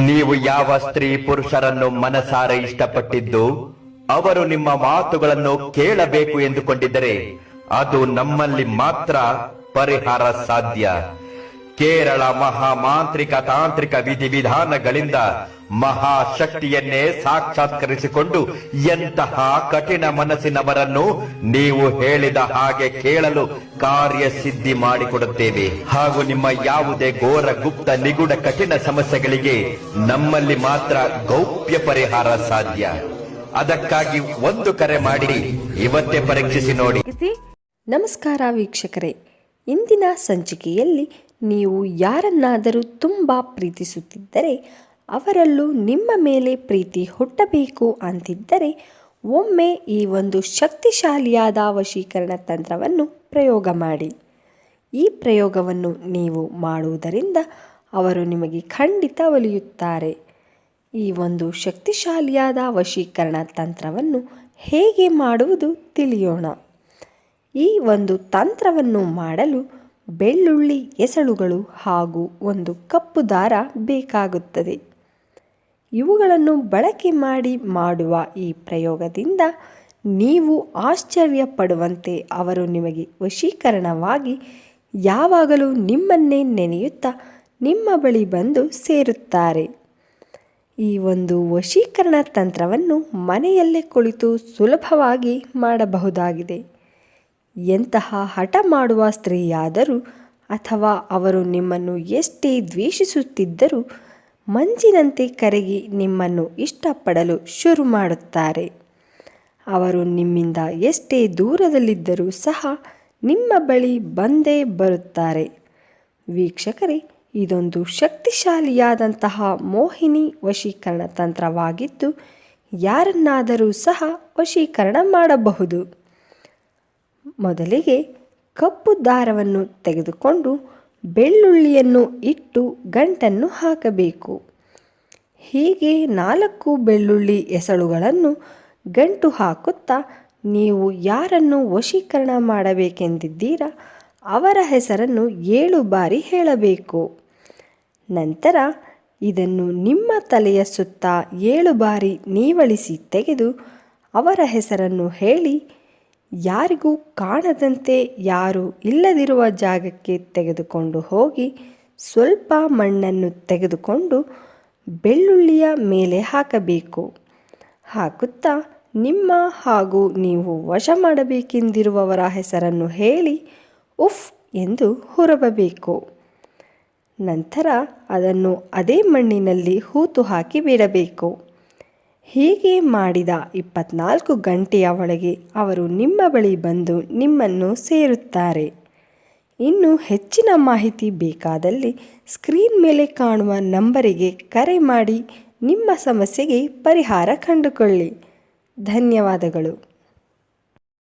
ನೀವು ಯಾವ ಸ್ತ್ರೀ ಪುರುಷರನ್ನು ಮನಸಾರೆ ಇಷ್ಟಪಟ್ಟಿದ್ದು, ಅವರು ನಿಮ್ಮ ಮಾತುಗಳನ್ನು ಕೇಳಬೇಕು ಎಂದುಕೊಂಡಿದ್ದರೆ, ಅದು ನಮ್ಮಲ್ಲಿ ಮಾತ್ರ ಪರಿಹಾರ ಸಾಧ್ಯ. ಕೇರಳ ಮಹಾಮಾಂತ್ರಿಕ ತಾಂತ್ರಿಕ ವಿಧಿವಿಧಾನಗಳಿಂದ ಮಹಾಶಕ್ತಿಯನ್ನೇ ಸಾಕ್ಷಾತ್ಕರಿಸಿಕೊಂಡು ಎಂತಹ ಕಠಿಣ ಮನಸ್ಸಿನವರನ್ನು ನೀವು ಹೇಳಿದ ಹಾಗೆ ಕೇಳಲು ಕಾರ್ಯಸಿದ್ಧಿ ಮಾಡಿಕೊಡುತ್ತೇವೆ. ಹಾಗೂ ನಿಮ್ಮ ಯಾವುದೇ ಘೋರ ಗುಪ್ತ ನಿಗೂಢ ಕಠಿಣ ಸಮಸ್ಯೆಗಳಿಗೆ ನಮ್ಮಲ್ಲಿ ಮಾತ್ರ ಗೌಪ್ಯ ಪರಿಹಾರ ಸಾಧ್ಯ. ಅದಕ್ಕಾಗಿ ಒಂದು ಕರೆ ಮಾಡಿ ಇವತ್ತೇ ಪರೀಕ್ಷಿಸಿ ನೋಡಿ. ನಮಸ್ಕಾರ ವೀಕ್ಷಕರೇ. ಇಂದಿನ ಸಂಚಿಕೆಯಲ್ಲಿ ನೀವು ಯಾರನ್ನಾದರೂ ತುಂಬಾ ಪ್ರೀತಿಸುತ್ತಿದ್ದರೆ ಅವರಲ್ಲೂ ನಿಮ್ಮ ಮೇಲೆ ಪ್ರೀತಿ ಹುಟ್ಟಬೇಕು ಅಂತಿದ್ದರೆ ಒಮ್ಮೆ ಈ ಒಂದು ಶಕ್ತಿಶಾಲಿಯಾದ ವಶೀಕರಣ ತಂತ್ರವನ್ನು ಪ್ರಯೋಗ ಮಾಡಿ. ಈ ಪ್ರಯೋಗವನ್ನು ನೀವು ಮಾಡುವುದರಿಂದ ಅವರು ನಿಮಗೆ ಖಂಡಿತ ಒಲಿಯುತ್ತಾರೆ. ಈ ಒಂದು ಶಕ್ತಿಶಾಲಿಯಾದ ವಶೀಕರಣ ತಂತ್ರವನ್ನು ಹೇಗೆ ಮಾಡುವುದು ತಿಳಿಯೋಣ. ಈ ಒಂದು ತಂತ್ರವನ್ನು ಮಾಡಲು ಬೆಳ್ಳುಳ್ಳಿ ಎಸಳುಗಳು ಹಾಗೂ ಒಂದು ಕಪ್ಪು ದಾರ ಬೇಕಾಗುತ್ತದೆ. ಇವುಗಳನ್ನು ಬಳಕೆ ಮಾಡಿ ಮಾಡುವ ಈ ಪ್ರಯೋಗದಿಂದ ನೀವು ಆಶ್ಚರ್ಯ ಪಡುವಂತೆ ಅವರು ನಿಮಗೆ ವಶೀಕರಣವಾಗಿ ಯಾವಾಗಲೂ ನಿಮ್ಮನ್ನೇ ನೆನೆಯುತ್ತಾ ನಿಮ್ಮ ಬಳಿ ಬಂದು ಸೇರುತ್ತಾರೆ. ಈ ಒಂದು ವಶೀಕರಣ ತಂತ್ರವನ್ನು ಮನೆಯಲ್ಲೇ ಕುಳಿತು ಸುಲಭವಾಗಿ ಮಾಡಬಹುದಾಗಿದೆ. ಎಂತಹ ಹಠ ಮಾಡುವ ಸ್ತ್ರೀಯಾದರೂ ಅಥವಾ ಅವರು ನಿಮ್ಮನ್ನು ಎಷ್ಟೇ ದ್ವೇಷಿಸುತ್ತಿದ್ದರೂ ಮಂಜಿನಂತೆ ಕರಗಿ ನಿಮ್ಮನ್ನು ಇಷ್ಟಪಡಲು ಶುರು ಮಾಡುತ್ತಾರೆ. ಅವರು ನಿಮ್ಮಿಂದ ಎಷ್ಟೇ ದೂರದಲ್ಲಿದ್ದರೂ ಸಹ ನಿಮ್ಮ ಬಳಿ ಬಂದೇ ಬರುತ್ತಾರೆ. ವೀಕ್ಷಕರೇ, ಇದೊಂದು ಶಕ್ತಿಶಾಲಿಯಾದಂತಹ ಮೋಹಿನಿ ವಶೀಕರಣ ತಂತ್ರವಾಗಿದ್ದು, ಯಾರನ್ನಾದರೂ ಸಹ ವಶೀಕರಣ ಮಾಡಬಹುದು. ಮೊದಲಿಗೆ ಕಪ್ಪು ದಾರವನ್ನು ತೆಗೆದುಕೊಂಡು ಬೆಳ್ಳುಳ್ಳಿಯನ್ನು ಇಟ್ಟು ಗಂಟನ್ನು ಹಾಕಬೇಕು. ಹೀಗೆ ನಾಲ್ಕು ಬೆಳ್ಳುಳ್ಳಿ ಎಸಳುಗಳನ್ನು ಗಂಟು ಹಾಕುತ್ತಾ ನೀವು ಯಾರನ್ನು ವಶೀಕರಣ ಮಾಡಬೇಕೆಂದಿದ್ದೀರಾ ಅವರ ಹೆಸರನ್ನು ಏಳು ಬಾರಿ ಹೇಳಬೇಕು. ನಂತರ ಇದನ್ನು ನಿಮ್ಮ ತಲೆಯ ಸುತ್ತ ಏಳು ಬಾರಿ ನೀವಳಿಸಿ ತೆಗೆದು ಅವರ ಹೆಸರನ್ನು ಹೇಳಿ ಯಾರಿಗೂ ಕಾಣದಂತೆ ಯಾರು ಇಲ್ಲದಿರುವ ಜಾಗಕ್ಕೆ ತೆಗೆದುಕೊಂಡು ಹೋಗಿ ಸ್ವಲ್ಪ ಮಣ್ಣನ್ನು ತೆಗೆದುಕೊಂಡು ಬೆಳ್ಳುಳ್ಳಿಯ ಮೇಲೆ ಹಾಕಬೇಕು. ಹಾಕುತ್ತಾ ನಿಮ್ಮ ಹಾಗೂ ನೀವು ವಶ ಮಾಡಬೇಕೆಂದಿರುವವರ ಹೆಸರನ್ನು ಹೇಳಿ ಉಫ್ ಎಂದು ಹೊರಬಬೇಕು. ನಂತರ ಅದನ್ನು ಅದೇ ಮಣ್ಣಿನಲ್ಲಿ ಹೂತು ಹಾಕಿ ಬಿಡಬೇಕು. ಹೀಗೆ ಮಾಡಿದ ಇಪ್ಪತ್ನಾಲ್ಕು ಗಂಟೆಯ ಒಳಗೆ ಅವರು ನಿಮ್ಮ ಬಳಿ ಬಂದು ನಿಮ್ಮನ್ನು ಸೇರುತ್ತಾರೆ. ಇನ್ನು ಹೆಚ್ಚಿನ ಮಾಹಿತಿ ಬೇಕಾದಲ್ಲಿ ಸ್ಕ್ರೀನ್ ಮೇಲೆ ಕಾಣುವ ನಂಬರಿಗೆ ಕರೆ ಮಾಡಿ ನಿಮ್ಮ ಸಮಸ್ಯೆಗೆ ಪರಿಹಾರ ಕಂಡುಕೊಳ್ಳಿ. ಧನ್ಯವಾದಗಳು.